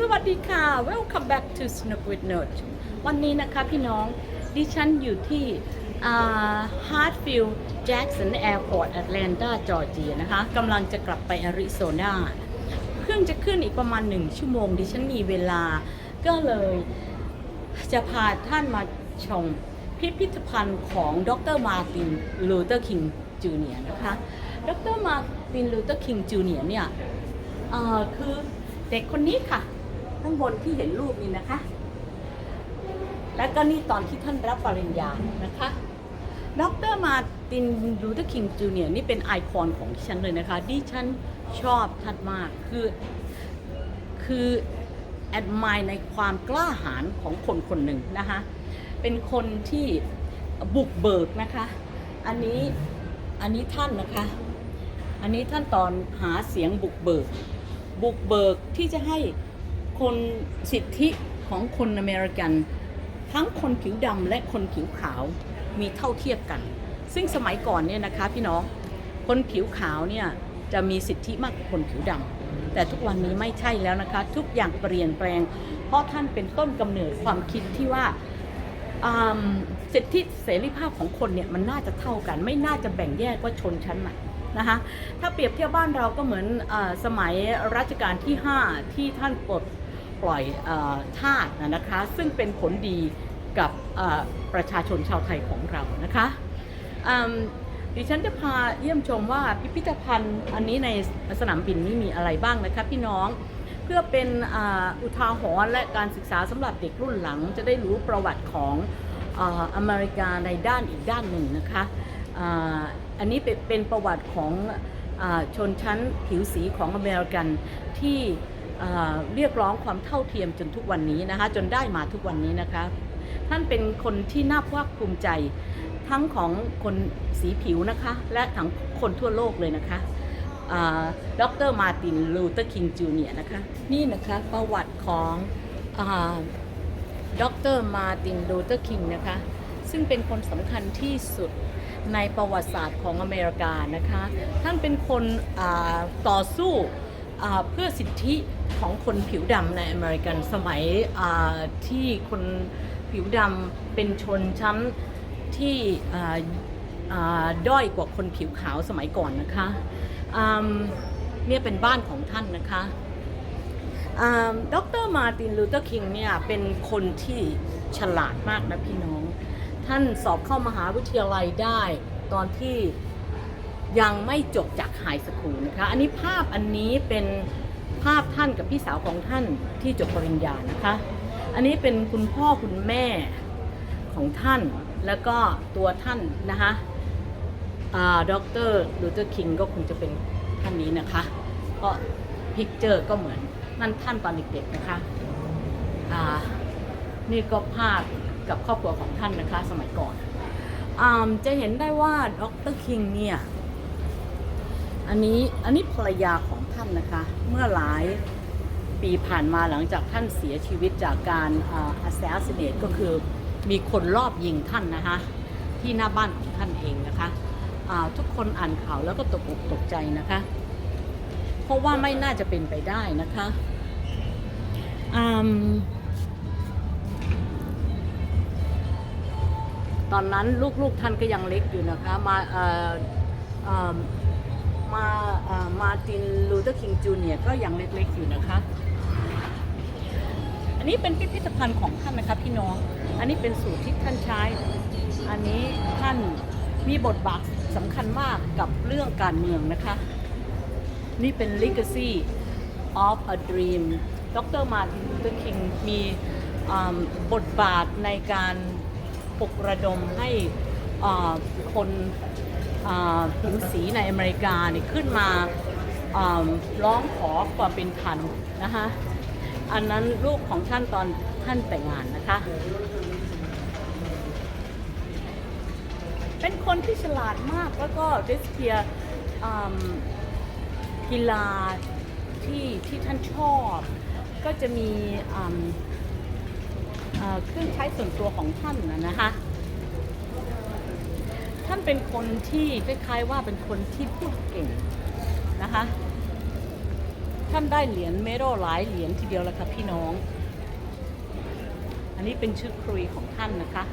สวัสดีค่ะ Welcome back to Snook with Note วันนี้นะคะพี่น้องดิฉันอยู่ที่ Hartfield Jackson Airport Atlanta จอร์เจียนะคะกำลังจะกลับไปอาริโซนาเครื่องจะขึ้นอีกประมาณหนึ่งชั่วโมง ดิฉันมีเวลาก็เลยจะพาท่านมาชมพิพิธภัณฑ์ของดรมาร์ตินลูเทอร์คิงจูเนียนะคะดรมาร์ตินลูเทอร์คิงจูเนียเนี่ยคือเด็กคนนี้ค่ะ ข้างบนที่เห็นรูปนี้นะคะ แล้วก็นี่ตอนที่ท่านรับปริญญานะคะดรมาตินลูเทอร์คิงจูเนียนี่เป็นไอคอนของดิฉันเลยนะคะดิฉันชอบท่านมากคือคือแอดมายในความกล้าหาญของคนคนหนึ่งนะคะเป็นคนที่บุกเบิกนะคะ อันนี้อันนี้ท่านนะคะ อันนี้ท่านตอนหาเสียงบุกเบิก บุกเบิกที่จะให้ คนสิทธิของคนอเมริกัน ทั้งคนผิวดำและคนผิวขาวมีเท่าเทียบกัน ซึ่งสมัยก่อนเนี่ยนะคะพี่น้องคนผิวขาวเนี่ยจะมีสิทธิมากกว่าคนผิวดำแต่ทุกวันนี้ไม่ใช่แล้วนะคะ ทุกอย่างเปลี่ยนแปลง เพราะท่านเป็นต้นกำเนิดความคิดที่ว่าสิทธิเสรีภาพของคนเนี่ยมันน่าจะเท่ากัน ไม่น่าจะแบ่งแยกว่าชนชั้นไหนนะคะถ้าเปรียบเทียบบ้านเราก็เหมือนอสมัยรัชกาลที่ 5 ที่ท่านปลด ปล่อยอาทาสนะคะ ซึ่งเป็นผลดีกับประชาชนชาวไทยของเรานะคะดิฉันจะพาเยี่ยมชมว่าพิพิธภัณฑ์อันนี้ในสนามบินนี้มีอะไรบ้างนะคะพี่น้องเพื่อเป็นอุทาหรณ์และการศึกษาสำหรับเด็กรุ่นหลัง จะได้รู้ประวัติของอเมริกาในด้านอีกด้านหนึ่งนะคะอันนี้เป็นประวัติของ ชนชั้นผิวสีของอเมริกันที่เรียกร้องความเท่าเทียมจนทุกวันนี้นะคะจนได้มาทุกวันนี้นะคะ ท่านเป็นคนที่น่าภาคภูมิใจทั้งของคนสีผิวนะคะ และทั้งคนทั่วโลกเลยนะคะดรมาร์ตินลูเทอร์คิงจูเนียนะคะ นี่นะคะประวัติของดรมาร์ตินลูเทอร์คิงนะคะ ซึ่งเป็นคนสำคัญที่สุดในประวัติศาสตร์ของอเมริกานะคะ ท่านเป็นคนต่อสู้เพื่อสิทธิของคนผิวดำในอเมริกันสมัยที่คนผิวดำเป็นชนชั้นที่ด้อยกว่าคนผิวขาวสมัยก่อนนะคะเนี่ยเป็นบ้านของท่านนะคะดรมาร์ตินลูเทอร์คิงเนี่ยเป็นคนที่ฉลาดมากนะพี่น้อง ท่านสอบเข้ามหาวิทยาลัยได้ตอนที่ยังไม่จบจากไฮสคูลนะคะอันนี้ภาพอันนี้เป็นภาพท่านกับพี่สาวของท่านที่จบปริญญานะคะ อันนี้เป็นคุณพ่อคุณแม่ของท่านแล้วก็ตัวท่านนะคะดรลูเทอร์คิงก็คงจะเป็นท่านนี้นะคะ ก็พิกเจอร์ก็เหมือนนั่นท่านตอนเด็กๆนะคะอ่านี่ก็ภาพ กับครอบครัวของท่านนะคะ สมัยก่อนอจะเห็นได้ว่าดรคิงเนี่ยอันนี้อันนี้ภรรยาของท่านนะคะ เมื่อหลายปีผ่านมาหลังจากท่านเสียชีวิตจากการอา assassinate ก็คือมีคนรอบยิงท่านนะคะ ที่หน้าบ้านของท่านเองนะคะทุกคนอ่านข่าวแล้วก็ตกอกตกใจนะคะ เพราะว่าไม่น่าจะเป็นไปได้นะคะ ตอนนั้นลูกๆท่านก็ยังเล็กอยู่นะคะมาเอ่อมาเอ่อมาตินลูเทอร์คิงจูเนียก็ยังเล็กๆอยู่นะคะ อันนี้เป็นพิพิธภัณฑ์ของท่านนะคะพี่น้อง อันนี้เป็นสูตรที่ท่านใช้ อันนี้ท่านมีบทบาทสำคัญมากกับเรื่องการเมืองนะคะ นี่เป็น Legacy of a Dream ดรมาร์ตินลูเทอร์คิงมีบทบาทในการ ปลุกระดมให้คนผิวสีในอเมริกาเนี่ยขึ้นมาร้องขอความเป็นธรรมนะคะอันนั้นรูปของท่านตอนท่านแต่งงานนะคะ เป็นคนที่ฉลาดมากแล้วก็เดสเพียกีฬาที่ที่ท่านชอบ ก็จะมี เครื่องใช้ส่วนตัวของท่านนะนะคะ ท่านเป็นคนที่คล้ายๆว่าเป็นคนที่พูดเก่งนะคะ ท่านได้เหรียญเมดัลหลายเหรียญทีเดียวแล้วครับพี่น้อง อันนี้เป็นชุดครุยของท่านนะคะ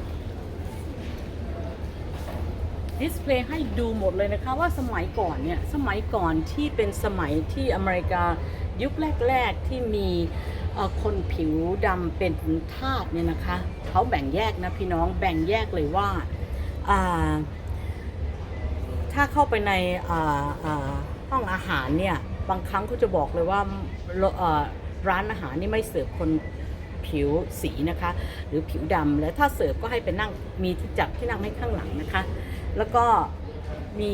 ดิสเพลย์ให้ดูหมดเลยนะคะว่าสมัยก่อนเนี่ย สมัยก่อนที่เป็นสมัยที่อเมริกายุคแรก ๆที่มี คนผิวดำเป็นทาสเนี่ยนะคะเขาแบ่งแยกนะพี่น้องแบ่งแยกเลยว่าถ้าเข้าไปในห้องอาหารเนี่ยบางครั้งเขาจะบอกเลยว่าร้านอาหารนี่ไม่เสิร์ฟคนผิวสีนะคะ หรือผิวดำแล้วถ้าเสิร์ฟก็ให้ไปนั่งมีที่จับที่นั่งให้ข้างหลังนะคะ แล้วก็มี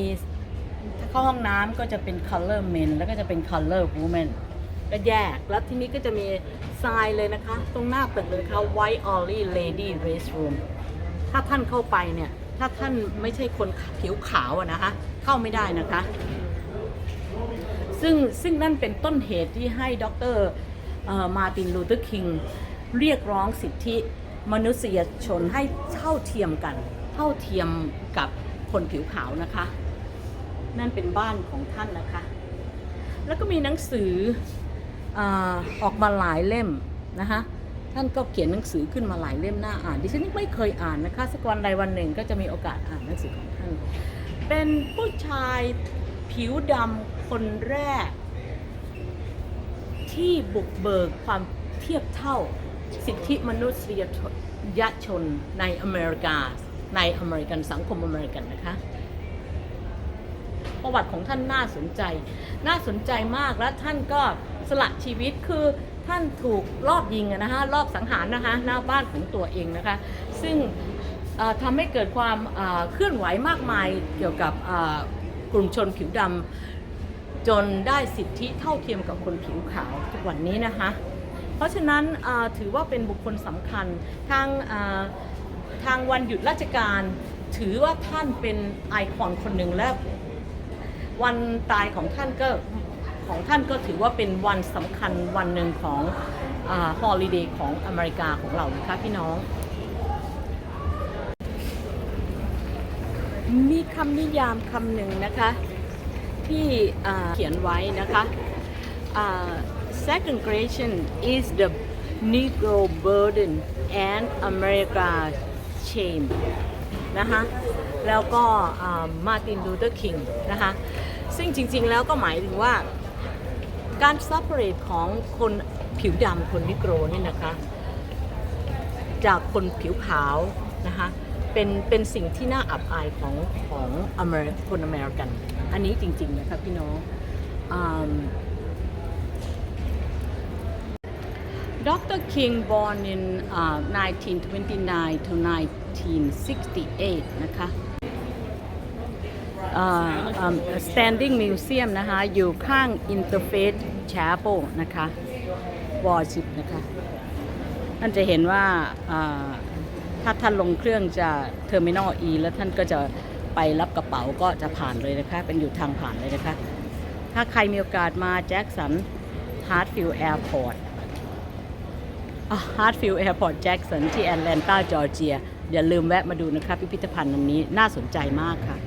ถ้าเข้าห้องน้ำก็จะเป็น color men แล้วก็จะเป็น color women ก็แยก แล้วที่นี้ก็จะมีทรายเลยนะคะ ตรงหน้าตึกเลยนะคะ white only lady restroom ถ้าท่านเข้าไปเนี่ย ถ้าท่านไม่ใช่คนผิวขาวอะนะคะ เข้าไม่ได้นะคะ ซึ่งซึ่งนั่นเป็นต้นเหตุที่ให้ดรมาตินลูเทอร์คิงเรียกร้องสิทธิมนุษยชนให้เท่าเทียมกัน เท่าเทียมกับคนผิวขาวนะคะ นั่นเป็นบ้านของท่านนะคะ แล้วก็มีหนังสือ ออกมาหลายเล่มนะคะท่านก็เขียนหนังสือขึ้นมาหลายเล่มน่าอ่านดิฉันไม่เคยอ่านนะคะสักวันใดวันหนึ่งก็จะมีโอกาสอ่านหนังสือของท่าน เป็นผู้ชายผิวดำคนแรก ที่บุกเบิกความเทียบเท่าสิทธิมนุษยชนในอเมริกาในอเมริกันสังคมอเมริกันนะคะประวัติของท่านน่าสนใจ น่าสนใจมากและท่านก็ สละชีวิตคือท่านถูกรอบยิงนะคะรอบสังหารนะคะหน้าบ้านของตัวเองนะคะ ซึ่งเอ่อทำให้เกิดความเคลื่อนไหวมากมายเกี่ยวกับกลุ่มชนผิวดำจนได้สิทธิเท่าเทียมกับคนผิวขาวทุกวันนี้นะคะ เพราะฉะนั้นถือว่าเป็นบุคคลสำคัญทางทางวันหยุดราชการ ถือว่าท่านเป็นไอคอนคนหนึ่งและวันตายของท่านก็ ของท่านก็ถือว่าเป็นวันสำคัญวันหนึ่งของฮอลิเดย์ของอเมริกาของเรานะคะพี่น้อง มีคำนิยามคำหนึ่งนะคะ ที่เขียนไว้นะคะอ่า segregation is the Negro burden and America shame นะคะแล้วก็มาตินลูเทอร์คิงนะคะซึ่งจริงๆแล้วก็หมายถึงว่า การ separate ของคนผิวดำคนนิโกรนี่นะคะ จากคนผิวขาวนะคะเป็นเป็นสิ่งที่น่าอับอายของของอเมริคนอเมริกัน อันนี้จริง ๆ นะคะพี่น้องอืม Dr. King born in uh, 1929 to 1968 นะคะ Standing Museum นะคะ อยู่ข้าง Interfaith Chapel นะคะวอร์ชิปนะคะท่านจะเห็นว่าถ้าท่านลงเครื่องจะ Terminal E แล้วท่านก็จะไปรับกระเป๋าก็จะผ่านเลยนะคะ เป็นอยู่ทางผ่านเลยนะคะ ถ้าใครมีโอกาสมาแจ็คสันฮาร์ดฟิลด์แอร์พอร์ตฮาร์ดฟิลด์แอร์พอร์ตแจ็คสันที่แอตแลนตาจอร์เจียอย่าลืมแวะมาดูนะคะ พิพิธภัณฑ์อันนี้น่าสนใจมากค่ะ